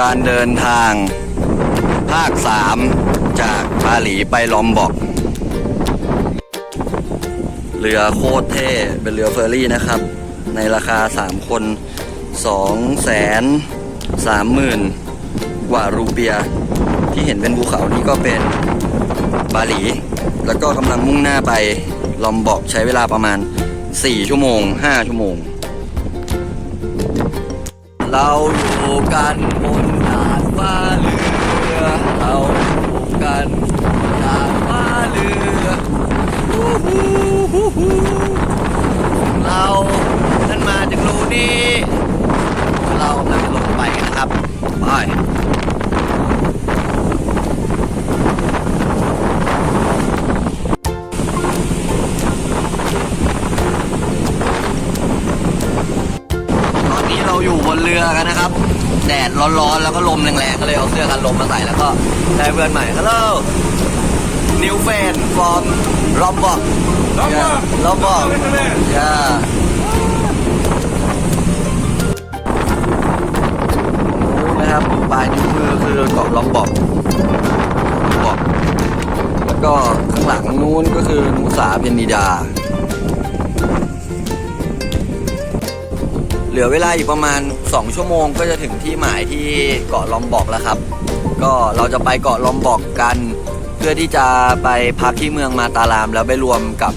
การเดินทาง ภาค 3 จากบาหลีไปลอมบอก เรือโคตรเท่ เป็นเรือเฟอร์รี่นะครับ ในราคา 3 คน2แสน3หมื่นกว่ารูเปีย ที่เห็นเป็นภูเขานี่ก็เป็นบาหลี แล้วก็กำลังมุ่งหน้าไปลอมบอกใช้เวลาประมาณ 4 ชั่วโมง 5 ชั่วโมงเราอยู่กันบนดาด ฟ้าเรือเราอยู่กันบนดาดฟ้าเรือฮู้ฮู้ฮู้ฮู้เรานั่นมาจากรูนี้เรากำลังจะลงไปกันนะครับไปตอนนี้เราอยู่บนเรือกันนะครับ แดดร้อนๆแล้ว ได้เพื่อนใหม่ Hello New friend from Lombok Lombok. Lombok yeah นะครับปลายนิ้วมือคือเกาะลอมบอกลอมบอก แล้วก็ข้างหลังนู้นก็คือนูสาเพนนิดา เหลือเวลาอีกประมาณ 2 ชั่วโมงก็จะถึงที่หมายที่เกาะลอมบอกแล้วครับ ก็เราจะไปเกาะลอมบอกกัน เพื่อที่จะไปพักที่เมืองมาตาลาม แล้วไปรวมกับ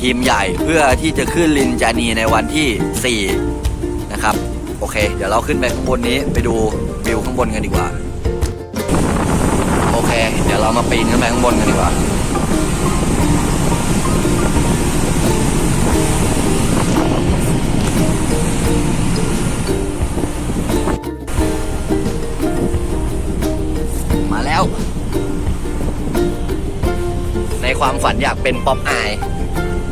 ทีมใหญ่เพื่อที่จะขึ้นลินจานีในวันที่ 4 นะครับ โอเค เดี๋ยวเราขึ้นไปข้างบนนี้ไปดูวิวข้างบนกันดีกว่า โอเค เดี๋ยวเรามาปีนขึ้นไปข้างบนกันดีกว่า ความฝันอยากเป็นป๊อปอาย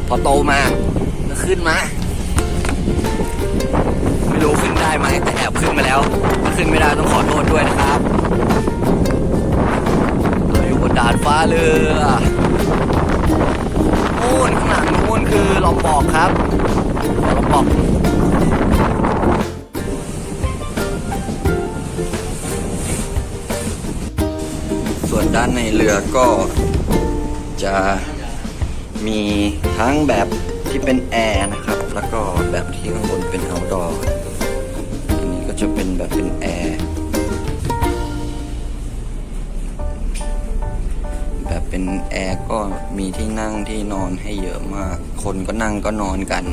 พอโตมาก็ขึ้นมา ไม่รู้ขึ้นได้ไหมแต่แอบขึ้นมาแล้วถ้าขึ้นไม่ได้ต้องขอโทษด้วยนะครับเราอยู่บนดาดฟ้าเรือนู่นข้างหลังนู่นคือลอมบอกครับลอมบอกส่วนด้านในเรือก็ จะมีทั้งแบบที่เป็นแอร์นะครับ แล้วก็แบบที่ข้างบนเป็น outdoor อันนี้ก็จะเป็นแบบเป็นแอร์แบบเป็นแอร์ก็มีที่นั่งที่นอนให้เยอะมาก คนก็นั่งก็นอนกัน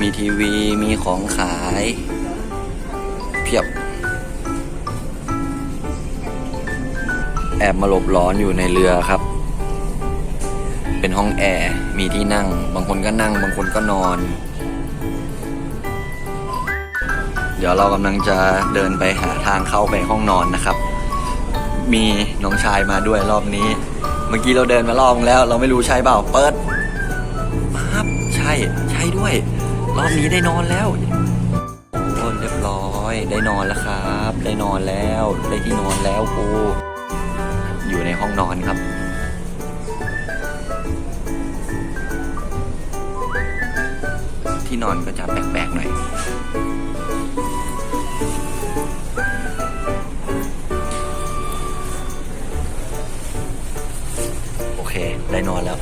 มีทีวีมีของขาย เพียบ แอบมาหลบร้อนอยู่ในเรือครับ แอร์ มีที่นั่ง บางคนก็นั่ง บางคนก็นอน เดี๋ยวเรากำลังจะเดินไปหาทางเข้าไปห้องนอนนะครับ มีน้องชายมาด้วยรอบนี้ เมื่อกี้เราเดินมารอบนึงแล้ว เราไม่รู้ใช่เปล่า เปิดปั๊บใช่ ใช่ด้วย รอบนี้ได้นอนแล้วโอ้เรียบร้อย ได้นอนแล้วครับ ได้นอนแล้ว ได้ที่นอนแล้วกูอยู่ในห้องนอนครับ ที่นอนก็จะแปลกๆหน่อยโอเค ได้นอนแล้ว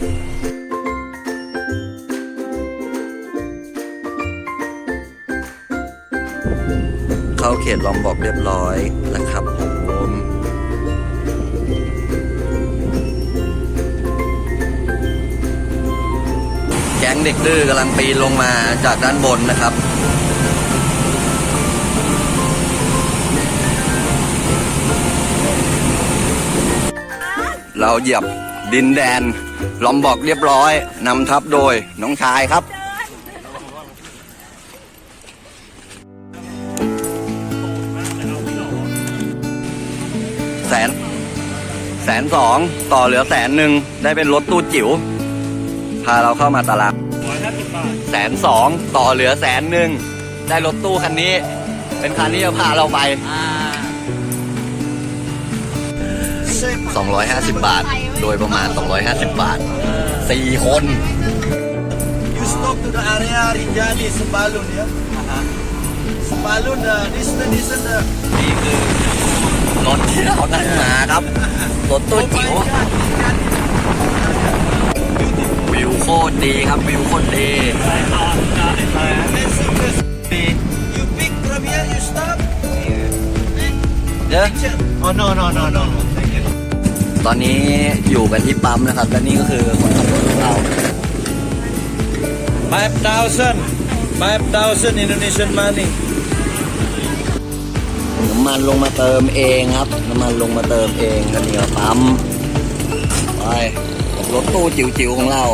เข้าเขตลอมบอกเรียบร้อยแล้วครับ งเด็กดื้อกำลังปีนลงมาจากด้านบนนะครับ เราเหยียบดินแดนลอมบอกเรียบร้อยนำทัพโดยน้องชายครับแสนแสนสองต่อเหลือแสนหนึ่งได้เป็นรถตู้จิ๋ว พาเราเข้ามาตลาด แสนสองต่อเหลือแสนหนึ่งได้รถตู้คันนี้ เป็นคันที่จะพาเราไป 250 บาท โดยประมาณ 250 บาท 4 คน You stop to the area Rinjani Sembalun ya. Sembalun uh, this the this the นี่คือรถที่เรานั่งมาครับ รถตู้จิ๋ว วิวโคตรดีครับวิวโคตรดี You pick from here, you stop. เด้อ Oh no no no no no. Thank you. ตอนนี้อยู่กันที่ปั๊มนะครับและนี่ก็คือคนขับรถของเรา Five thousand. Five thousand Indonesian money. น้ำมันลงมาเติมเองครับ น้ำมันลงมาเติมเองกันนี่ก็ปั๊มไป รถตู้จิ๋วๆของเรา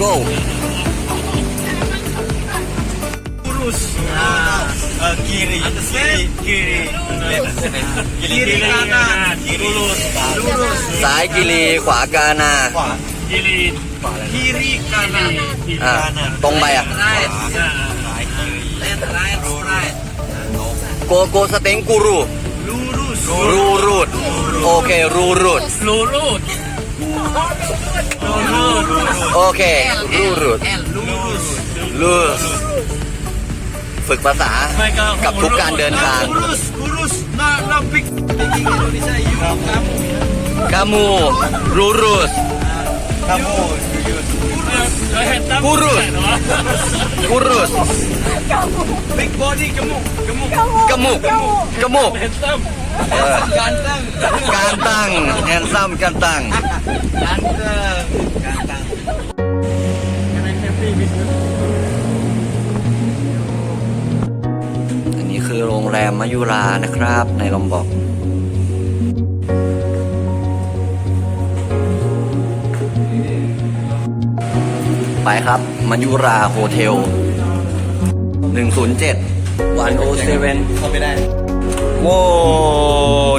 go กุรุสกิริกิริกิริกานากิรุสซ้ายกิริขวากานากิริกิริกานาอ่าตรงไปอะโกโกสเต็งกูรูรูรู รูดโอเครูรูด Lurus. โอเครูรูด Lurus. ลูสฝึกภาษากับทุกการเดินทาง Kurus, kurus, na na big. Speaking Indonesia, you kamu. กามูรูรูส Kamu. กูรูสกูรูส Big body, gemuk, gemuk. กะมุกกะมุก Handsome. เออ Ganteng. การตั้งแฮนซัมการตั้ง Ganteng. Ganteng. อันนี้คือโรงแรมมายุรานะครับ ในลมบอก ไปครับ มายุราโฮเทล 107วันโอเซเว่นเข้าไม่ได้โว้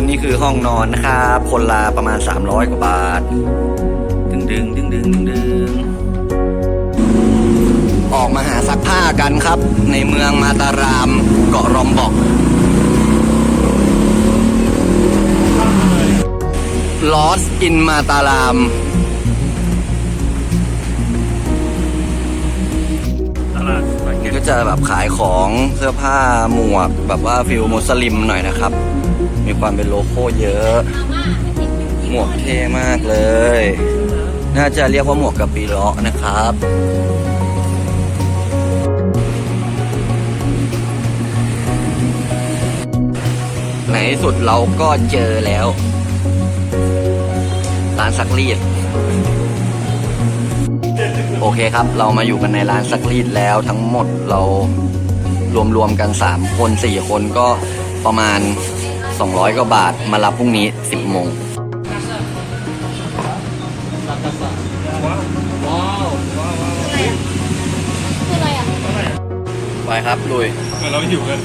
นี่คือห้องนอนนะครับ คนละประมาณ 300 กว่าบาทดึงดึงดึงดึงดึงดึงออกมาหาซักผ้ากันครับ ในเมืองมาตารามเกาะรอมบอก Lost in มาตาราม จะแบบขายของเสื้อผ้าหมวก แบบว่าฟิลมุสลิมหน่อยนะครับ มีความเป็นโลโก้เยอะ หมวกเท่มากเลย น่าจะเรียกว่าหมวกกะปีเลาะนะครับในสุดเราก็เจอแล้ว ร้านซักรีด โอเคครับ เรามาอยู่กันในร้านซักรีดแล้วทั้งหมดเรารวมๆกัน 3 คน 4 คนก็ประมาณ 200 กว่าบาทมารับพรุ่งนี้ 10 โมงไปครับลุยเราหิวกัน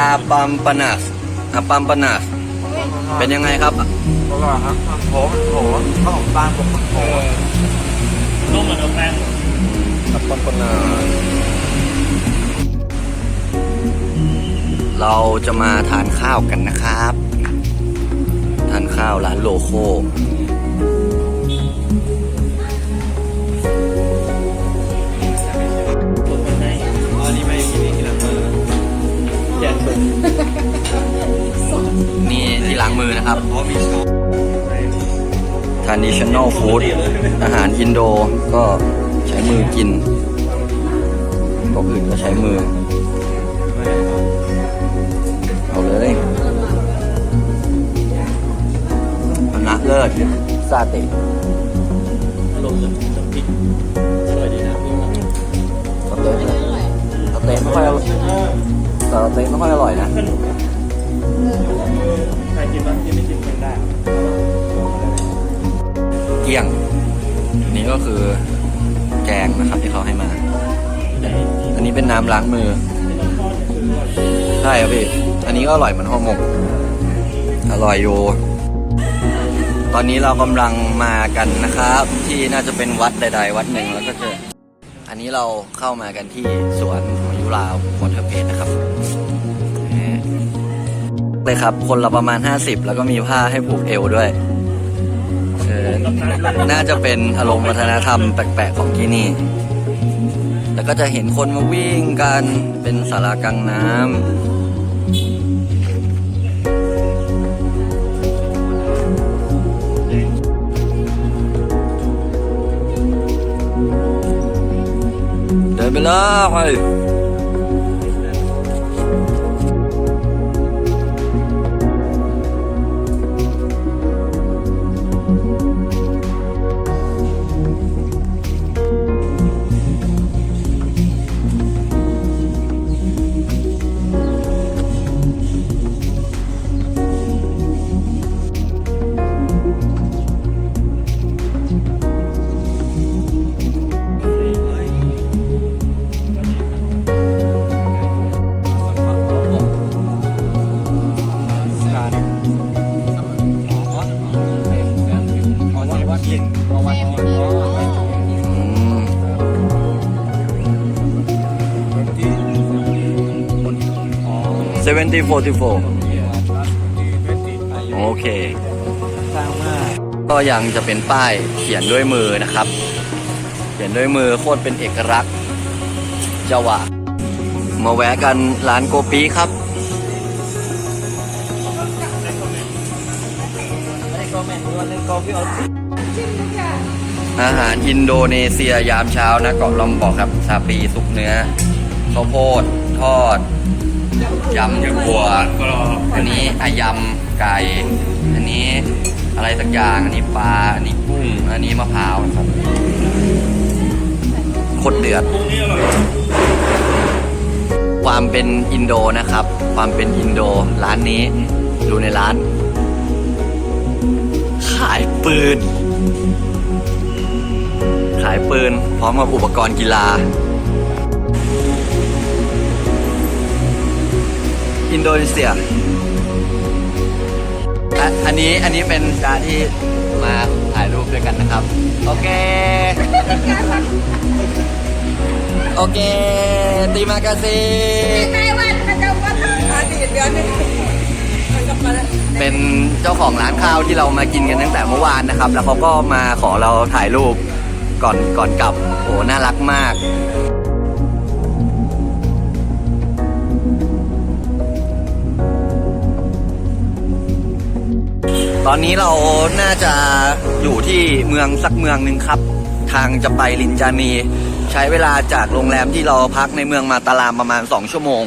อาปัมปนัสอาปัมปนัสเป็นยังไงครับ อร่อยครับโหโหข้าวปลาผมโหต้มเหมือนเอาแป้งอาปัมปนัสเราจะมาทานข้าวกันนะครับ ทานข้าวร้านโลโก้อันนี้ไม่กินที่หลังเลยแย่สุดนี่ที่ล้างมือนะครับเพราะมีช้อน traditional food อาหารอินโดก็ใช้มือกินตัวอื่นก็ใช้มือ เอาเลยคณะเลิศซาเต้ ก็คือแกงนะครับที่เขาให้มา อันนี้เป็นน้ำล้างมือ ใช่ครับพี่ อันนี้ก็อร่อยเหมือนห่อหมก อร่อยอยู่ตอนนี้เรากำลังมากันนะครับ ที่น่าจะเป็นวัดใดๆ วัดหนึ่งแล้วก็เจอ อันนี้เราเข้ามากันที่สวนมายุราวมอนเทอร์เพจนะครับนี่เลยครับ คนละประมาณ 50 แล้วก็มีผ้าให้ผูกเอวด้วยเออ น่าจะเป็นอารมณ์วัฒนธรรมแปลกๆของที่นี่แต่ก็จะเห็นคนมาวิ่งกันเป็นสารากลางน้ำเดินไปเลย เซเวนตี้โฟร์โฟโอเคก็ยังจะเป็นป้ายเขียนด้วยมือนะครับ เขียนด้วยมือโคตรเป็นเอกลักษณ์เจ้าวะ มาแวะกันร้านโกปีครับอาหารอินโดนีเซียยามเช้านะเกาะลอมบอกครับ ซาปีสุกเนื้อข้าวโพด ทอด ยำบัวอันนี้อายำไก่ อันนี้อะไรสักอย่าง อันนี้ปลา อันนี้กุ้ง อันนี้มะพร้าวครับคตรเดือด ความเป็นอินโดนะครับ ความเป็นอินโดร้านนี้ ดูในร้าน ขายปืน ขายปืน พร้อมกับอุปกรณ์กีฬา อินโดนีเซียอะอันนี้อันนี้เป็นการที่มาถ่ายรูปด้วยกันนะครับ โอเค โอเค ตีมากาซีเป็นเจ้าของร้านข้าวที่เรามากินกันตั้งแต่เมื่อวานนะครับ แล้วเขาก็มาขอเราถ่ายรูปก่อนก่อนกลับโอ้น่ารักมาก ตอนนี้เราน่าจะอยู่ที่เมืองสักเมืองหนึ่งครับ ทางจะไปลินจานี ใช้เวลาจากโรงแรมที่เราพักในเมืองมาตาลามประมาณ 2 ชั่วโมง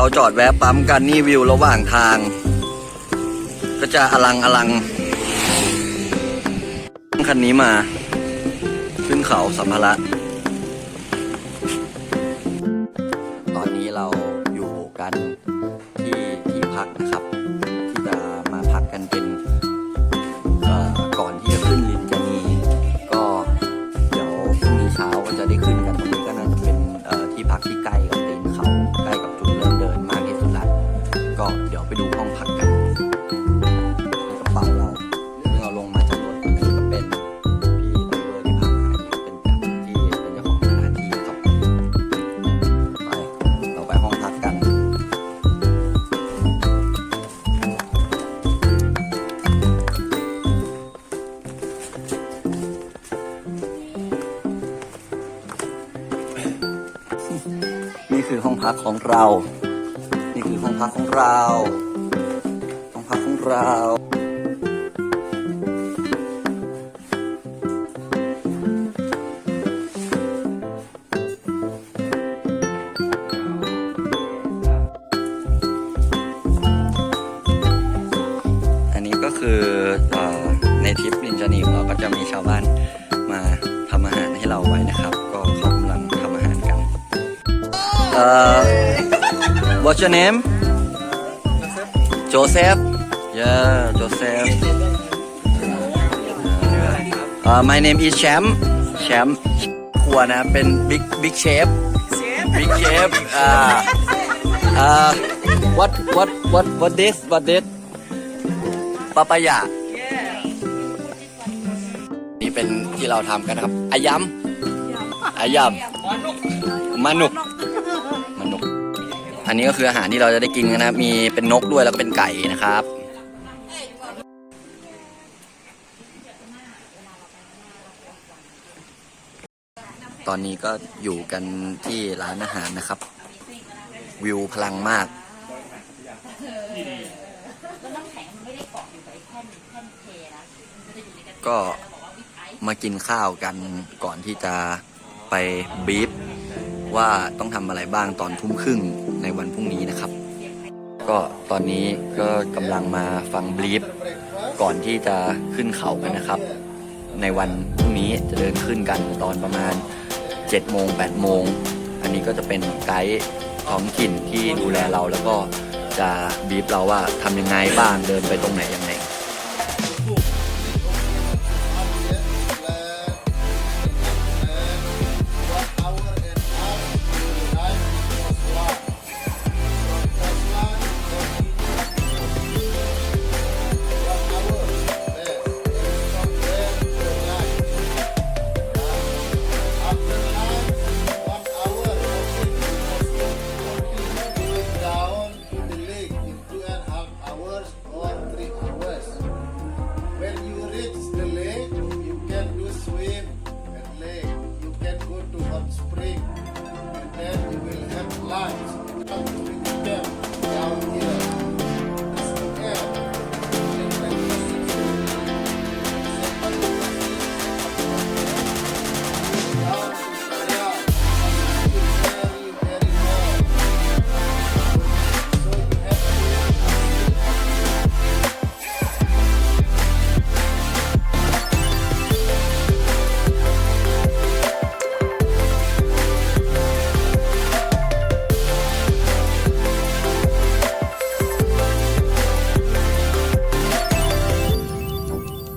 เราจอดแวะปั๊มกันนี่วิวระหว่างทาง ก็จะอลังอลังคันนี้มา ขึ้นเขาสัมภาระ คือห้องพักของเรา นี่คือห้องพักของเรา ห้องพักของเราอันนี้ก็คืออในทริปลินจานีของเราก็จะมีชาวบ้านมาทำอาหารให้เราไว้นะครับ ก็เขาก เอ่อ What's your name Joseph Yeah Joseph uh, My name is Champ Champ ครัวนะเป็น Big Big Chef Big Chef อ่าอ่า What What What What this What this ปาปายาเป็นที่เราทำกันนะครับอายำอายำมมานุก อันนี้ก็คืออาหารที่เราจะได้กินกันนะครับ มีเป็นนกด้วยแล้วก็เป็นไก่นะครับ ตอนนี้ก็อยู่กันที่ร้านอาหารนะครับ วิวพลังมากก็มากินข้าวกันก่อนที่จะไปบีฟว่าต้องทำอะไรบ้างตอนทุ่มครึ่งใน ก็ตอนนี้ก็กำลังมาฟังบลีฟก่อนที่จะขึ้นเขากันนะครับ ในวันพรุ่งนี้จะเดินขึ้นกันตอนประมาณ7โมง8โมง อันนี้ก็จะเป็นไกด์ท้องถิ่นที่ดูแลเราแล้วก็จะบีบเราว่าทำยังไงบ้างเดินไปตรงไหนยังไง